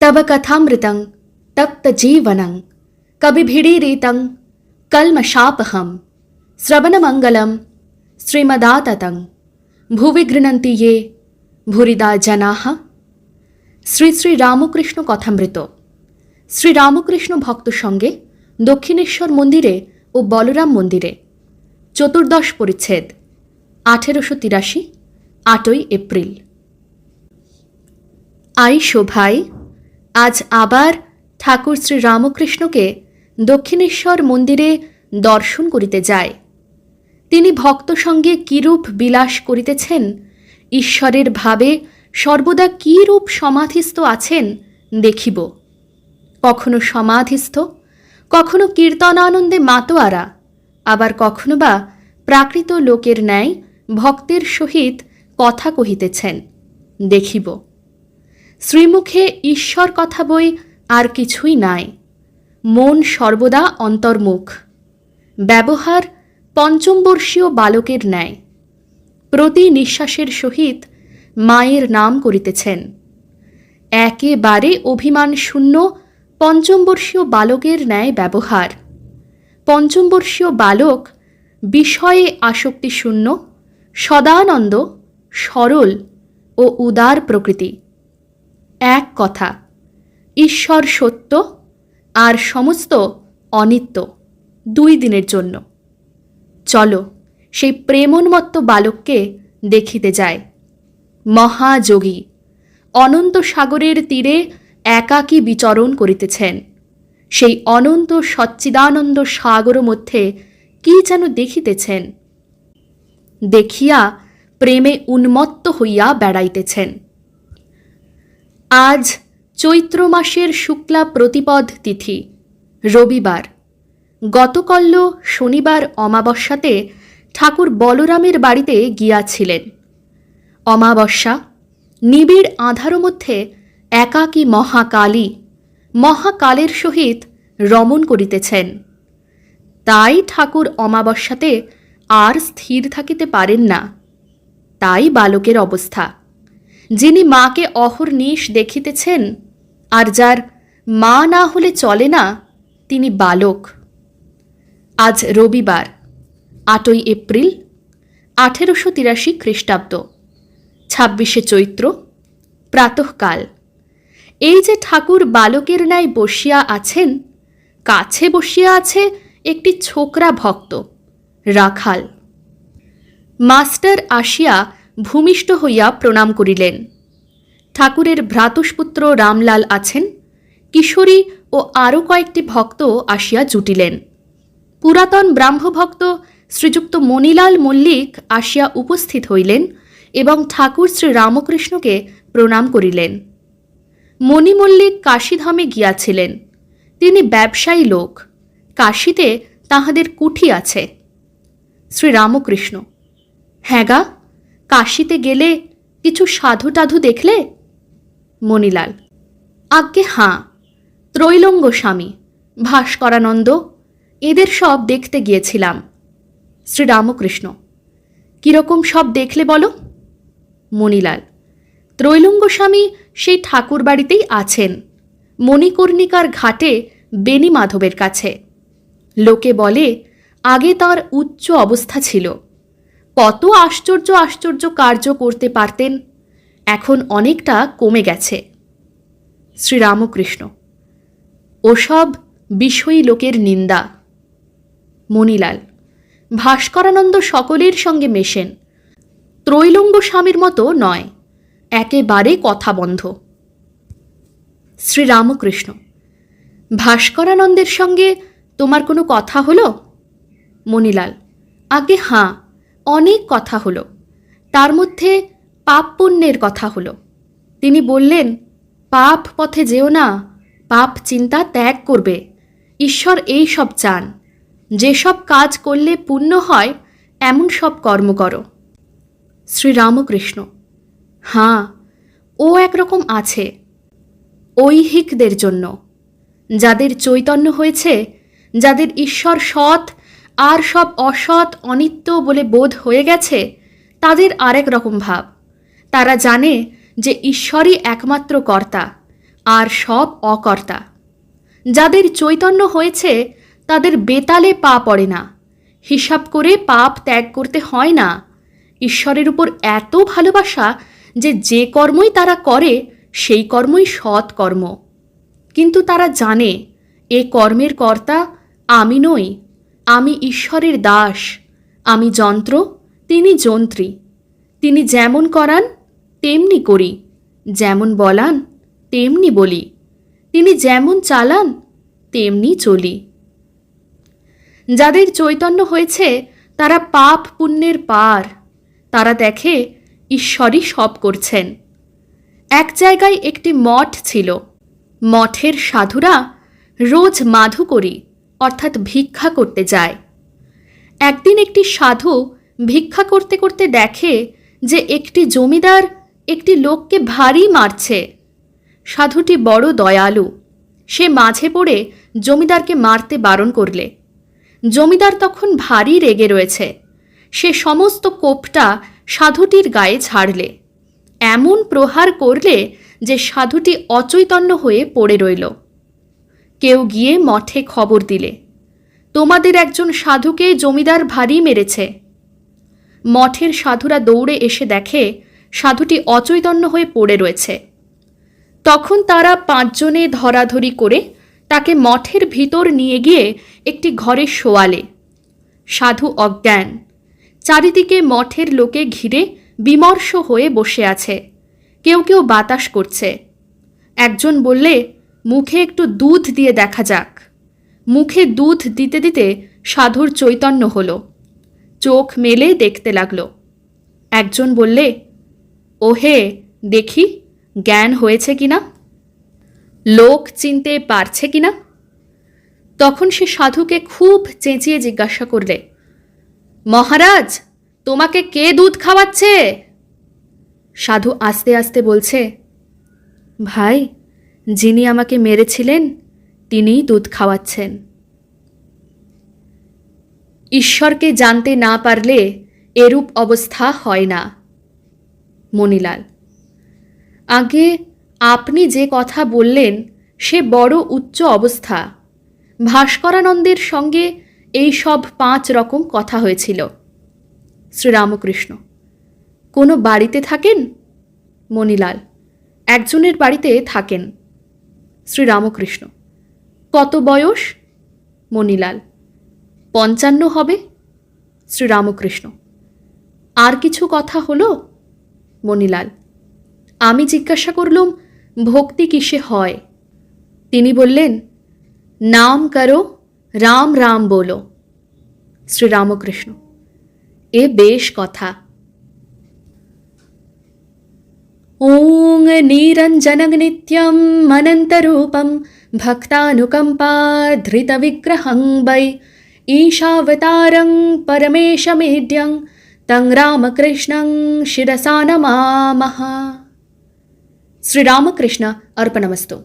तव कथामृतं तप्तजीवनं कविभिडीरितं कल्मषापहं श्रवणमङ्गलं श्रीमदाततं ভুবি গৃণন্তি ইয়ে ভুরিদা জানাহ শ্রী শ্রী রামকৃষ্ণ কথামৃত শ্রী রামকৃষ্ণ ভক্ত সঙ্গে দক্ষিণেশ্বর মন্দিরে ও বলরাম মন্দিরে চতুর্দশ পরিচ্ছেদ আঠেরোশো তিরাশি আটই এপ্রিল আই শোভাই আজ আবার ঠাকুর শ্রী রামকৃষ্ণকে দক্ষিণেশ্বর মন্দিরে দর্শন করিতে যায়। তিনি ভক্ত সঙ্গে কিরূপ বিলাস করিতেছেন? ঈশ্বরের ভাবে সর্বদা কিরূপ সমাধিস্থ আছেন দেখিব। কখনো সমাধিস্থ, কখনো কীর্তনানন্দে মাতোয়ারা, আবার কখনো বা প্রাকৃত লোকের ন্যায় ভক্তের সহিত কথা কহিতেছেন, দেখিব। শ্রীমুখে ঈশ্বর কথা বই আর কিছুই নাই। মন সর্বদা অন্তর্মুখ। ব্যবহার পঞ্চমবর্ষীয় বালকের ন্যায়। প্রতি নিঃশ্বাসের সহিত মায়ের নাম করিতেছেন। একেবারে অভিমান শূন্য পঞ্চমবর্ষীয় বালকের ন্যায় ব্যবহার। পঞ্চমবর্ষীয় বালক বিষয়ে আসক্তি শূন্য, সদানন্দ, সরল ও উদার প্রকৃতি। এক কথা, ঈশ্বর সত্য আর সমস্ত অনিত্য দুই দিনের জন্য। চলো সেই প্রেমোন্মত্ত বালককে দেখিতে যায় মহাযোগী, অনন্ত সাগরের তীরে একাকী বিচরণ করিতেছেন। সেই অনন্ত সচ্চিদানন্দ সাগর মধ্যে কি যেন দেখিতেছেন? দেখিয়া প্রেমে উন্মত্ত হইয়া বেড়াইতেছেন। আজ চৈত্র মাসের শুক্লা প্রতিপদ তিথি, রবিবার। গতকল্য শনিবার অমাবস্যাতে ঠাকুর বলরামের বাড়িতে গিয়াছিলেন। অমাবস্যা, নিবিড় আধার মধ্যে একাকী মহাকালী, মহাকালের সহিত রমণ করিতেছেন। তাই ঠাকুর অমাবস্যাতে আর স্থির থাকিতে পারেন না। তাই বালকের অবস্থা। যিনি মাকে অহর্নিশ দেখিতেছেন, আর যার মা না হলে চলে না, তিনি বালক। আজ রবিবার, আটই এপ্রিল, আঠেরোশো তিরাশি খ্রিস্টাব্দ, ছাব্বিশে চৈত্র, প্রাতঃকাল। এই যে ঠাকুর বালকের ন্যায় বসিয়া আছেন, কাছে বসিয়া আছে একটি ছোকরা ভক্ত, রাখাল। মাস্টার আসিয়া ভূমিষ্ঠ হইয়া প্রণাম করিলেন। ঠাকুরের ভ্রাতুষ্পুত্র রামলাল আছেন, কিশোরী ও আরও কয়েকটি ভক্ত আসিয়া জুটিলেন। পুরাতন ব্রাহ্মভক্ত শ্রীযুক্ত মণিলাল মল্লিক আসিয়া উপস্থিত হইলেন এবং ঠাকুর শ্রী রামকৃষ্ণকে প্রণাম করিলেন। মণি মল্লিক কাশীধামে গিয়াছিলেন। তিনি ব্যবসায়ী লোক, কাশীতে তাহাদের কুঠি আছে। শ্রীরামকৃষ্ণ হ্যাঁ গা কাশীতে গেলে কিছু সাধু টাধু দেখলে? মণিলাল, আজ্ঞে হাঁ, ত্রৈলঙ্গ স্বামী, ভাস্করানন্দ, এদের সব দেখতে গিয়েছিলাম। শ্রীরামকৃষ্ণ, কীরকম সব দেখলে বলো? মণিলাল, ত্রৈলঙ্গ স্বামী সেই ঠাকুর বাড়িতেই আছেন, মণিকর্ণিকার ঘাটে বেনি মাধবের কাছে। লোকে বলে, আগে তার উচ্চ অবস্থা ছিল। কত আশ্চর্য আশ্চর্য কার্য করতে পারতেন। এখন অনেকটা কমে গেছে। শ্রীরামকৃষ্ণ, ওসব বিষয়ী লোকের নিন্দা। মণিলাল, ভাস্করানন্দ সকলের সঙ্গে মেশেন। ত্রৈলঙ্গ স্বামীর মতো নয়, একেবারে কথা বন্ধ শ্রীরামকৃষ্ণ, ভাস্করানন্দের সঙ্গে তোমার কোনো কথা হলো? মণিলাল আগে হাঁ। অনেক কথা হলো। তার মধ্যে পাপ পুণ্যের কথা হলো। তিনি বললেন, পাপ পথে যেও না, পাপ চিন্তা ত্যাগ করবে। ঈশ্বর এই সব চান। যেসব কাজ করলে পুণ্য হয়, এমন সব কর্ম করো। শ্রীরামকৃষ্ণ, হাঁ, ও একরকম আছে ঐহিকদের জন্য। যাদের চৈতন্য হয়েছে, যাদের ঈশ্বর সৎ আর সব অসৎ, অনিত্য বলে বোধ হয়ে গেছে, তাদের আরেক রকম ভাব। তারা জানে যে ঈশ্বরই একমাত্র কর্তা, আর সব অকর্তা। যাদের চৈতন্য হয়েছে, তাদের বেতালে পা পড়ে না। হিসাব করে পাপ ত্যাগ করতে হয় না। ঈশ্বরের উপর এত ভালোবাসা যে যে কর্মই তারা করে, সেই কর্মই সৎ কর্ম। কিন্তু তারা জানে, এ কর্মের কর্তা আমি নই আমি ঈশ্বরের দাস, আমি যন্ত্র, তিনি যন্ত্রী। তিনি যেমন করান, তেমনি করি। যেমন বলান, তেমনি বলি। তিনি যেমন চালান, তেমনি চলি। যাদের চৈতন্য হয়েছে, তারা পাপ পুণ্যের পার। তারা দেখে, ঈশ্বরই সব করছেন। এক জায়গায় একটি মঠ ছিল। মঠের সাধুরা রোজ মাধু করি। অর্থাৎ ভিক্ষা করতে যায়। একদিন একটি সাধু ভিক্ষা করতে করতে দেখে যে একটি জমিদার একটি লোককে ভারী মারছে। সাধুটি বড় দয়ালু। সে মাঝে পড়ে জমিদারকে মারতে বারণ করলে। জমিদার তখন ভারী রেগে রয়েছে। সে সমস্ত কোপটা সাধুটির গায়ে ছাড়লে। এমন প্রহার করলে যে সাধুটি অচৈতন্য হয়ে পড়ে রইল। কেউ গিয়ে মঠে খবর দিলে। তোমাদের একজন সাধুকে জমিদার ভারী মেরেছে। মঠের সাধুরা দৌড়ে এসে দেখে সাধুটি অচৈতন্য হয়ে পড়ে রয়েছে। তখন তারা পাঁচজনে ধরাধরি করে তাকে মঠের ভিতর নিয়ে গিয়ে একটি ঘরে শোয়ালে। সাধু অজ্ঞান। চারিদিকে মঠের লোকে ঘিরে বিমর্ষ হয়ে বসে আছে। কেউ কেউ বাতাস করছে। একজন বললে মুখে একটু দুধ দিয়ে দেখা যাক। মুখে দুধ দিতে দিতে সাধুর চৈতন্য হল। চোখ মেলে দেখতে লাগল। একজন বললে, ওহে, দেখি, জ্ঞান হয়েছে কিনা? লোক চিনতে পারছে কিনা? তখন সে সাধুকে খুব চেঁচিয়ে জিজ্ঞাসা করলে, মহারাজ, তোমাকে কে দুধ খাওয়াচ্ছে? সাধু আস্তে আস্তে বলছে, ভাই যিনি আমাকে মেরেছিলেন, তিনিই দুধ খাওয়াচ্ছেন। ঈশ্বরকে জানতে না পারলে এরূপ অবস্থা হয় না। মণিলাল, আগে আপনি যে কথা বললেন, সে বড় উচ্চ অবস্থা। ভাস্করানন্দের সঙ্গে এই সব পাঁচ রকম কথা হয়েছিল। শ্রীরামকৃষ্ণ, কোনো বাড়িতে থাকেন? মণিলাল, একজনের বাড়িতে থাকেন। শ্রীরামকৃষ্ণ। কত বয়স? মণিলাল। পঞ্চান্ন হবে? শ্রীরামকৃষ্ণ। আর কিছু কথা হলো? মণিলাল। আমি জিজ্ঞাসা করলুম, ভক্তি কিসে হয়? তিনি বললেন, নাম করো, রাম রাম বলো। শ্রীরামকৃষ্ণ। এ বেশ কথা। ॐ निरञ्जनं नित्यम् अनन्तरूपं भक्तानुकम्पाधृतविग्रहं वै ईशावतारं परमेशमेड्यं तं रामकृष्णं शिरसा नमामः श्रीरामकृष्ण अर्पणमस्तु